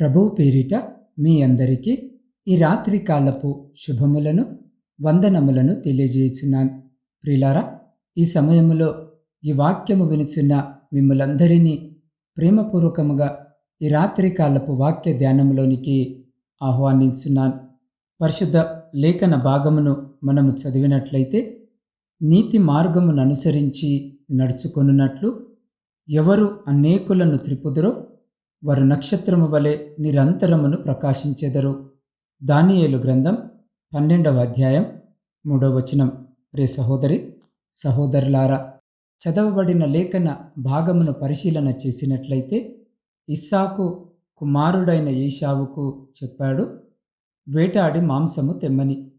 ప్రభువు పేరిట మీ అందరికీ ఈ రాత్రి కాలపు శుభములను వందనములను తెలియజేయుచున్నాను. ప్రిలారా ఈ సమయములో ఈ వాక్యము వినుచున్న మిమ్మలందరినీ ప్రేమపూర్వకముగా ఈ రాత్రి కాలపు వాక్య ధ్యానంలోనికి ఆహ్వానించున్నాను. పరిశుద్ధ లేఖన భాగమును మనము చదివినట్లయితే నీతి మార్గమును అనుసరించి నడుచుకొనున్నట్లు ఎవరు అనేకులను త్రిపుదురో వారు నక్షత్రము వలె నిరంతరమును ప్రకాశించెదరు. దానియేలు గ్రంథం పన్నెండవ అధ్యాయం మూడవ వచనం. రే సహోదరి సహోదరులారా చదవబడిన లేఖన భాగమును పరిశీలన చేసినట్లయితే ఇస్సాకు కుమారుడైన ఈశావుకు చెప్పాడు వేటాడి మాంసము తెమ్మని.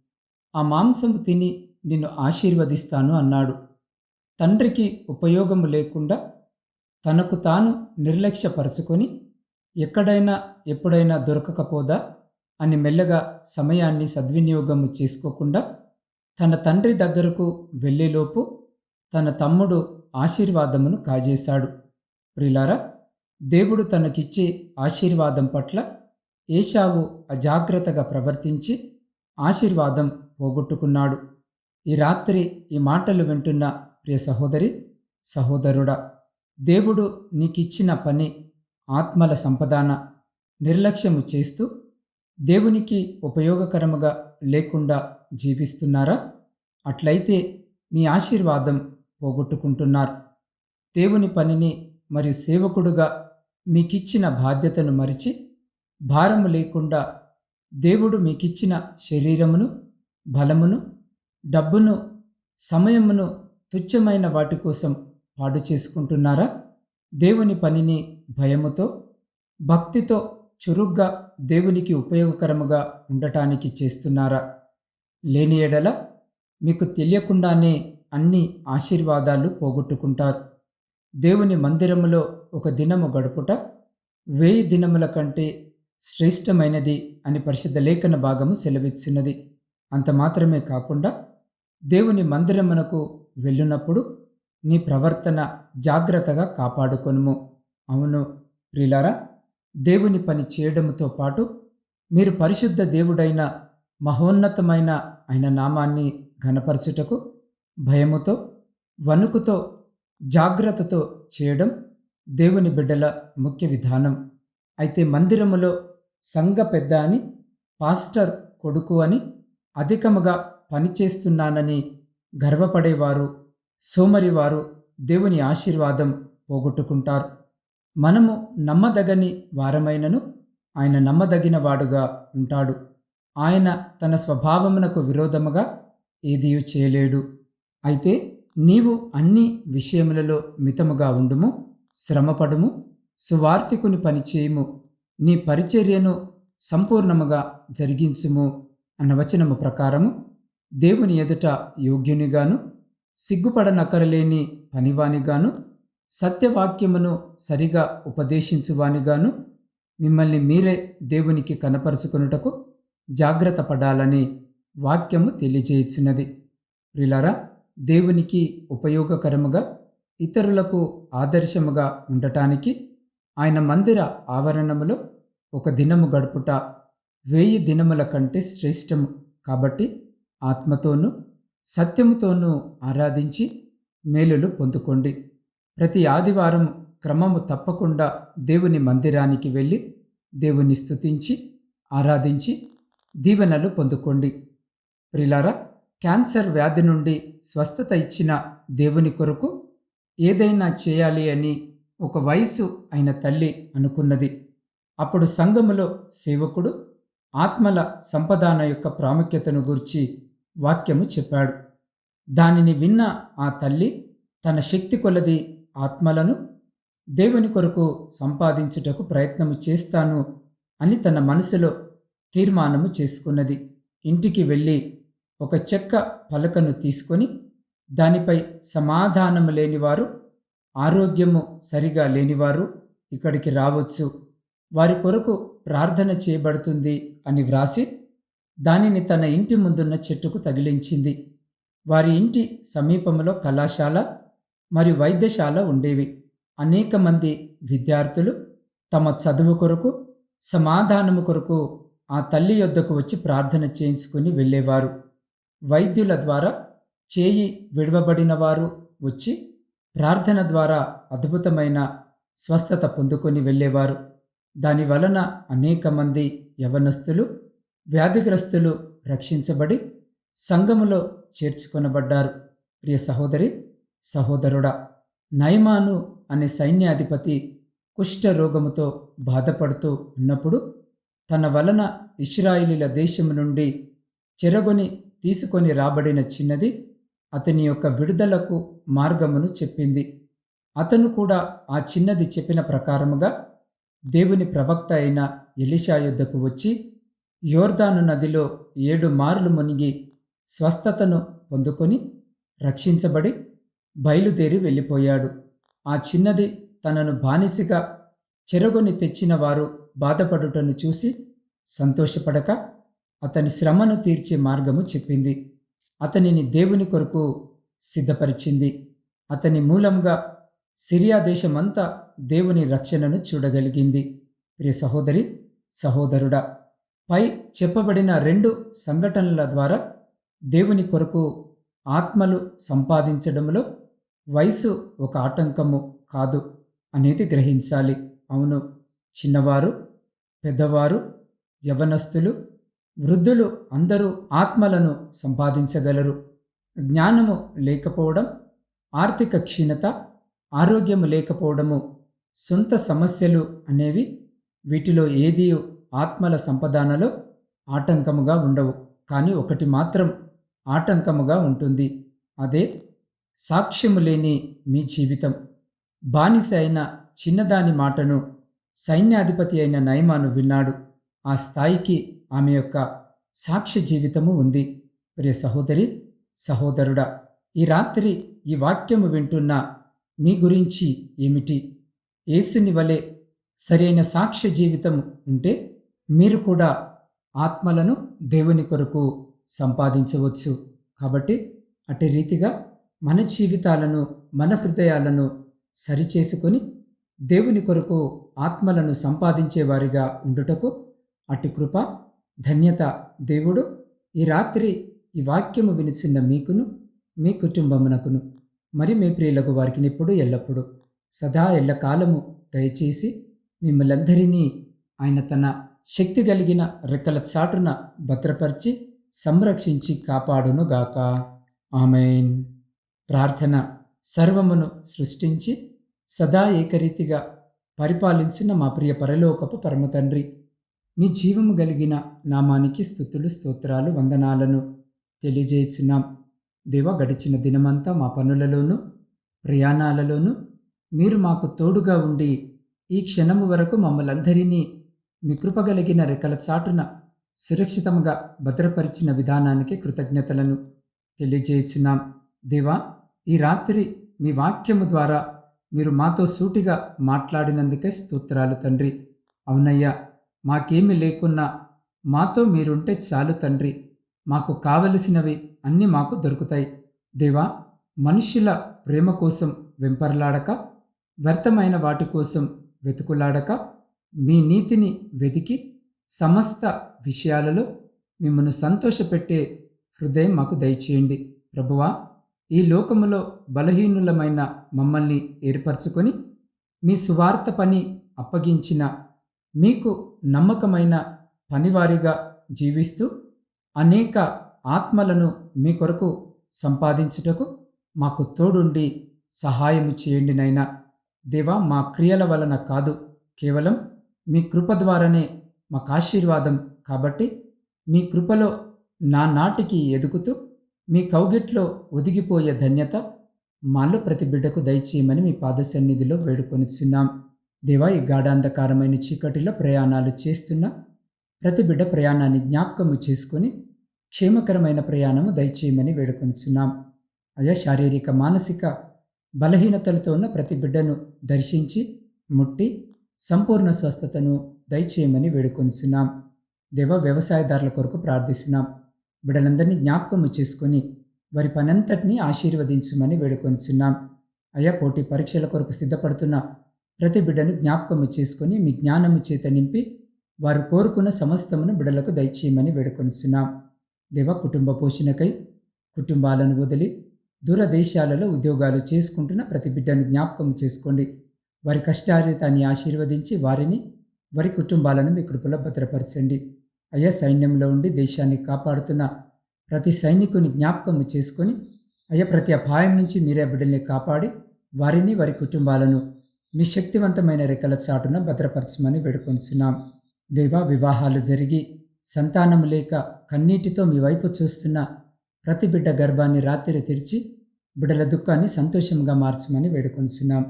ఆ మాంసము తిని నిన్ను ఆశీర్వదిస్తాను అన్నాడు. తండ్రికి ఉపయోగము లేకుండా తనకు తాను నిర్లక్ష్యపరుచుకొని ఎక్కడైనా ఎప్పుడైనా దొరకకపోదా అని మెల్లగా సమయాన్ని సద్వినియోగం చేసుకోకుండా తన తండ్రి దగ్గరకు వెళ్ళేలోపు తన తమ్ముడు ఆశీర్వాదమును కాజేశాడు. ప్రిలారా దేవుడు తనకిచ్చే ఆశీర్వాదం పట్ల ఏషావు అజాగ్రత్తగా ప్రవర్తించి ఆశీర్వాదం పోగొట్టుకున్నాడు. ఈ రాత్రి ఈ మాటలు వింటున్న ప్రియ సహోదరి సహోదరుడా దేవుడు నీకిచ్చిన పని ఆత్మల సంపదాన నిర్లక్ష్యము చేస్తూ దేవునికి ఉపయోగకరముగా లేకుండా జీవిస్తున్నారా? అట్లయితే మీ ఆశీర్వాదం పోగొట్టుకుంటున్నారు. దేవుని పనిని మరియు సేవకుడుగా మీకిచ్చిన బాధ్యతను మరిచి భారము లేకుండా దేవుడు మీకిచ్చిన శరీరమును బలమును డబ్బును సమయమును తుచ్చమైన వాటి కోసం పాడు చేసుకుంటున్నారా? దేవుని పనిని భయముతో భక్తితో చురుగ్గా దేవునికి ఉపయోగకరముగా ఉండటానికి చేస్తున్నారా? లేని ఎడల మీకు తెలియకుండానే అన్ని ఆశీర్వాదాలు పోగొట్టుకుంటారు. దేవుని మందిరములో ఒక దినము గడుపుట వేయి దినముల కంటే శ్రేష్టమైనది అని పరిశుద్ధ లేఖన భాగము సెలవిచ్చినది. అంత మాత్రమే కాకుండా దేవుని మందిరమునకు వెళ్ళినప్పుడు నీ ప్రవర్తన జాగ్రత్తగా కాపాడుకొనుము. అవును ప్రిలారా దేవుని పని చేయడముతో పాటు మీరు పరిశుద్ధ దేవుడైన మహోన్నతమైన ఆయన నామాన్ని ఘనపరచుటకు భయముతో వణుకుతో జాగ్రత్తతో చేయడం దేవుని బిడ్డల ముఖ్య విధానం. అయితే మందిరములో సంఘ పెద్ద అని పాస్టర్ కొడుకు అని అధికముగా పనిచేస్తున్నానని గర్వపడేవారు సోమరివారు దేవుని ఆశీర్వాదం పోగొట్టుకుంటారు. మనము నమ్మదగని వారమైనను ఆయన నమ్మదగిన వాడుగా ఉంటాడు. ఆయన తన స్వభావమునకు విరోధముగా ఏదియూ చేయలేడు. అయితే నీవు అన్ని విషయములలో మితముగా ఉండుము శ్రమపడుము సువార్తికుని పనిచేయము నీ పరిచర్యను సంపూర్ణముగా జరిగించుము అన్న వచనము ప్రకారము దేవుని ఎదుట యోగ్యునిగాను సిగ్గుపడనక్కరలేని పనివానిగాను సత్యవాక్యమును సరిగా ఉపదేశించువానిగాను మిమ్మల్ని మీరే దేవునికి కనపరుచుకొనుటకు జాగ్రత్త పడాలని వాక్యము తెలియజేయుచున్నది. ప్రిలారా దేవునికి ఉపయోగకరముగా ఇతరులకు ఆదర్శముగా ఉండటానికి ఆయన మందిర ఆవరణములో ఒక దినము గడుపుట వెయ్యి దినముల కంటే శ్రేష్టము కాబట్టి ఆత్మతోనూ సత్యముతోనూ ఆరాధించి మేలులు పొందుకోండి. ప్రతి ఆదివారం క్రమము తప్పకుండా దేవుని మందిరానికి వెళ్ళి దేవుని స్థుతించి ఆరాధించి దీవెనలు పొందుకోండి. ప్రిలారా క్యాన్సర్ వ్యాధి నుండి స్వస్థత ఇచ్చిన దేవుని కొరకు ఏదైనా చేయాలి అని ఒక వయసు అయిన తల్లి అనుకున్నది. అప్పుడు సంఘములో సేవకుడు ఆత్మల సంపదాన యొక్క ప్రాముఖ్యతను గురించి వాక్యము చెప్పాడు. దానిని విన్న ఆ తల్లి తన శక్తి కొలది ఆత్మలను దేవుని కొరకు సంపాదించుటకు ప్రయత్నము చేస్తాను అని తన మనసులో తీర్మానము చేసుకున్నది. ఇంటికి వెళ్ళి ఒక చెక్క పలకను తీసుకొని దానిపై సమాధానము లేనివారు ఆరోగ్యము సరిగా లేనివారు ఇక్కడికి రావచ్చు. వారి కొరకు ప్రార్థన చేయబడుతుంది అని వ్రాసి దానిని తన ఇంటి ముందున్న చెట్టుకు తగిలించింది. వారి ఇంటి సమీపంలో కళాశాల మరియు వైద్యశాల ఉండేవి. అనేక మంది విద్యార్థులు తమ చదువు కొరకు సమాధానము కొరకు ఆ తల్లి యొద్దకు వచ్చి ప్రార్థన చేయించుకుని వెళ్ళేవారు. వైద్యుల ద్వారా చేయి విడవబడిన వారు వచ్చి ప్రార్థన ద్వారా అద్భుతమైన స్వస్థత పొందుకొని వెళ్ళేవారు. దాని వలన అనేక మంది యవనస్తులు వ్యాధిగ్రస్తులు రక్షించబడి సంఘములో చేర్చుకొనబడ్డారు. ప్రియ సహోదరి సహోదరుడా నయమాను అనే సైన్యాధిపతి కుష్ఠరోగముతో బాధపడుతూ ఉన్నప్పుడు తన వలన ఇస్రాయిలీల దేశము నుండి చెరగొని తీసుకొని రాబడిన చిన్నది అతని యొక్క విడుదలకు మార్గమును చెప్పింది. అతను కూడా ఆ చిన్నది చెప్పిన ప్రకారముగా దేవుని ప్రవక్త అయిన ఎలిషా యుద్ధకు వచ్చి యోర్దాను నదిలో ఏడు మార్లు మునిగి స్వస్థతను పొందుకొని రక్షించబడి బయలుదేరి వెళ్ళిపోయాడు. ఆ చిన్నది తనను బానిసగా చెరగొని తెచ్చిన వారు బాధపడుటను చూసి సంతోషపడక అతని శ్రమను తీర్చే మార్గము చెప్పింది. అతనిని దేవుని కొరకు సిద్ధపరిచింది. అతని మూలంగా సిరియా దేశమంతా దేవుని రక్షణను చూడగలిగింది. ప్రియ సహోదరి సహోదరుడా పై చెప్పబడిన రెండు సంఘటనల ద్వారా దేవుని కొరకు ఆత్మలు సంపాదించడంలో వయసు ఒక ఆటంకము కాదు అనేది గ్రహించాలి. అవును చిన్నవారు పెద్దవారు యవనస్తులు వృద్ధులు అందరూ ఆత్మలను సంపాదించగలరు. జ్ఞానము లేకపోవడం ఆర్థిక క్షీణత ఆరోగ్యము లేకపోవడము సొంత సమస్యలు అనేవి వీటిలో ఏదీ ఆత్మల సంపదానలో ఆటంకముగా ఉండవు. కానీ ఒకటి మాత్రం ఆటంకముగా ఉంటుంది. అదే సాక్ష్యము లేని మీ జీవితం. బానిస అయిన చిన్నదాని మాటను సైన్యాధిపతి అయిన నయమాను విన్నాడు. ఆ స్థాయికి ఆమె యొక్క సాక్ష్య జీవితము ఉంది. ప్రియ సహోదరి సహోదరుడా ఈ రాత్రి ఈ వాక్యము వింటున్న మీ గురించి ఏమిటి? యేసుని వలె సరైన సాక్ష్య జీవితం ఉంటే మీరు కూడా ఆత్మలను దేవుని కొరకు సంపాదించవచ్చు. కాబట్టి అటు రీతిగా మన జీవితాలను మన హృదయాలను సరిచేసుకొని దేవుని కొరకు ఆత్మలను సంపాదించేవారిగా ఉండుటకు అటు కృప ధన్యత దేవుడు ఈ రాత్రి ఈ వాక్యము వినిచిన్న మీకును మీ కుటుంబమునకును మరి మీ ప్రియులకు వారికి ఎప్పుడు ఎల్లప్పుడూ సదా ఎల్లకాలము దయచేసి మిమ్మల్ందరినీ ఆయన తన శక్తి కలిగిన రెక్కల చాటున భద్రపరిచి సంరక్షించి కాపాడునుగాక. ఆమెన్. ప్రార్థన సర్వమును సృష్టించి సదా ఏకరీతిగా పరిపాలించిన మా ప్రియ పరలోకపు పరమతండ్రి మీ జీవము కలిగిన నామానికి స్థుతులు స్తోత్రాలు వందనాలను తెలియజేయుచున్నాం. దేవ గడిచిన దినమంతా మా పనులలోనూ ప్రయాణాలలోనూ మీరు మాకు తోడుగా ఉండి ఈ క్షణము వరకు మమ్మల్ందరినీ మీ కృపగలిగిన రెక్కల చాటున సురక్షితంగా భద్రపరిచిన విధానానికి కృతజ్ఞతలను తెలియజేయుచున్నాం. దేవా ఈ రాత్రి మీ వాక్యము ద్వారా మీరు మాతో సూటిగా మాట్లాడినందుకే స్తోత్రాలు తండ్రి. అవునయ్యా మాకేమి లేకున్నా మాతో మీరుంటే చాలు తండ్రి. మాకు కావలసినవి అన్నీ మాకు దొరుకుతాయి. దేవా మనుషుల ప్రేమ కోసం వెంపర్లాడక వ్యర్థమైన వాటి కోసం వెతుకులాడక మీ నీతిని వెతికి సమస్త విషయాలలో మిమ్మల్ని సంతోషపెట్టే హృదయం మాకు దయచేయండి. ప్రభువా ఈ లోకములో బలహీనులమైన మమ్మల్ని ఏర్పరచుకొని మీ సువార్త పని అప్పగించిన మీకు నమ్మకమైన పనివారిగా జీవిస్తూ అనేక ఆత్మలను మీ కొరకు సంపాదించుటకు మాకు తోడుండి సహాయము చేయండి నైనా దేవా మా క్రియల వలన కాదు కేవలం మీ కృప ద్వారానే మాకు ఆశీర్వాదం కాబట్టి మీ కృపలో నా నాటికి ఎదుగుతూ మీ కౌగిట్లో ఒదిగిపోయే ధన్యత మాలో ప్రతి బిడ్డకు దయచేయమని మీ పాద సన్నిధిలో వేడుకొనిచున్నాం. దేవా ఈ గాఢాంధకారమైన చీకటిలో ప్రయాణాలు చేస్తున్న ప్రతి బిడ్డ ప్రయాణాన్ని జ్ఞాపకము చేసుకొని క్షేమకరమైన ప్రయాణము దయచేయమని వేడుకొనిచున్నాం. అయా శారీరక మానసిక బలహీనతలతో ఉన్న ప్రతి బిడ్డను దర్శించి ముట్టి సంపూర్ణ స్వస్థతను దయచేయమని వేడుకొనిచున్నాం. దేవ వ్యవసాయదారుల కొరకు ప్రార్థిస్తున్నాం. బిడలందరినీ జ్ఞాపకము చేసుకొని వారి పనంతటినీ ఆశీర్వదించమని వేడుకొనిచున్నాం. అయా పోటీ పరీక్షల కొరకు సిద్ధపడుతున్న ప్రతి బిడ్డను జ్ఞాపకము చేసుకొని మీ జ్ఞానము చేత నింపి వారు కోరుకున్న సమస్తమును బిడలకు దయచేయమని వేడుకొనిచున్నాం. దేవ కుటుంబ పోషణకై కుటుంబాలను వదిలి దూర దేశాలలో ఉద్యోగాలు చేసుకుంటున్న ప్రతి బిడ్డను జ్ఞాపకం చేసుకోండి. వారి కష్టార్జితాన్ని ఆశీర్వదించి వారిని వారి కుటుంబాలను మీ కృపలో భద్రపరచండి. అయ్యా సైన్యంలో ఉండి దేశాన్ని కాపాడుతున్న ప్రతి సైనికుని జ్ఞాపకం చేసుకొని అయ్యా ప్రతి అపాయం నుంచి మీరే బిడ్డల్ని కాపాడి వారిని వారి కుటుంబాలను మీ శక్తివంతమైన రెక్కల చాటున భద్రపరచమని వేడుకొంచున్నాం. దేవా వివాహాలు జరిగి సంతానం లేక కన్నీటితో మీ వైపు చూస్తున్న ప్రతి బిడ్డ గర్భాన్ని రాత్రి తెరిచి బిడ్డల దుఃఖాన్ని సంతోషంగా మార్చమని వేడుకొంచున్నాం.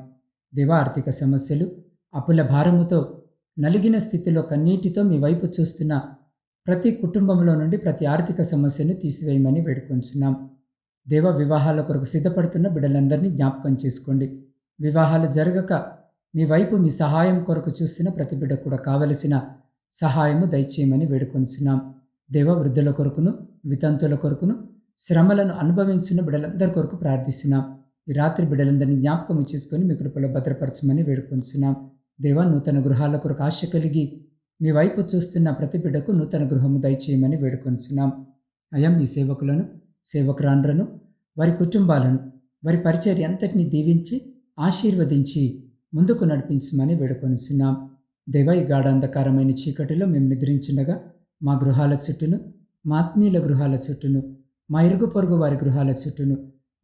దేవా ఆర్థిక సమస్యలు అప్పుల భారముతో నలిగిన స్థితిలో కన్నీటితో మీ వైపు చూస్తున్న ప్రతి కుటుంబంలో నుండి ప్రతి ఆర్థిక సమస్యను తీసివేయమని వేడుకొంచున్నాం. దేవ వివాహాల కొరకు సిద్ధపడుతున్న బిడ్డలందరినీ జ్ఞాపకం చేసుకోండి. వివాహాలు జరగక మీ వైపు మీ సహాయం కొరకు చూస్తున్న ప్రతి బిడ్డ కూడా కావలసిన సహాయము దయచేయమని వేడుకొంచున్నాం. దేవ వృద్ధుల కొరకును వితంతుల కొరకును శ్రమలను అనుభవించిన బిడ్డలందరి కొరకు ప్రార్థిస్తున్నాం. ఈ రాత్రి బిడ్డలందరినీ జ్ఞాపకం చేసుకొని మీ కృపలో భద్రపరచమని వేడుకొంచున్నాం. దేవ నూతన గృహాల కొరకు ఆశ కలిగి మీ వైపు చూస్తున్న ప్రతి బిడ్డకు నూతన గృహము దయచేయమని వేడుకొంచున్నాం. అయం మీ సేవకులను సేవకురాన్లను వారి కుటుంబాలను వారి పరిచర్య అంతటిని దీవించి ఆశీర్వదించి ముందుకు నడిపించమని వేడుకొనిస్తున్నాం దేవ ఈ గాఢాంధకారమైన చీకటిలో మేము నిద్రించుండగా మా గృహాల చుట్టూను మా ఆత్మీయుల గృహాల చుట్టూను మా ఇరుగు పొరుగు వారి గృహాల చుట్టూను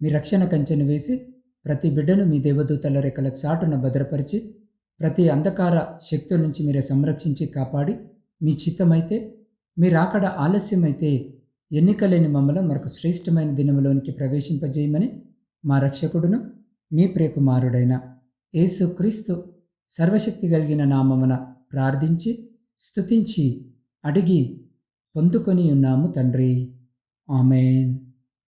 మీ రక్షణ కంచెను వేసి ప్రతి బిడ్డను మీ దేవదూతల రెక్కల చాటున భద్రపరిచి ప్రతి అంధకార శక్తుల నుంచి మీరే సంరక్షించి కాపాడి మీ చిత్తమైతే మీరు అక్కడ ఆలస్యమైతే ఎన్నికలేని మమ్మల్ని మరొక శ్రేష్టమైన దినములోనికి ప్రవేశింపజేయమని మా రక్షకుడును మీ ప్రియకుమారుడైన యేసుక్రీస్తు సర్వశక్తి కలిగిన నామమున ప్రార్థించి స్తుతించి అడిగి పొందుకొని ఉన్నాము తండ్రి. ఆమెన్.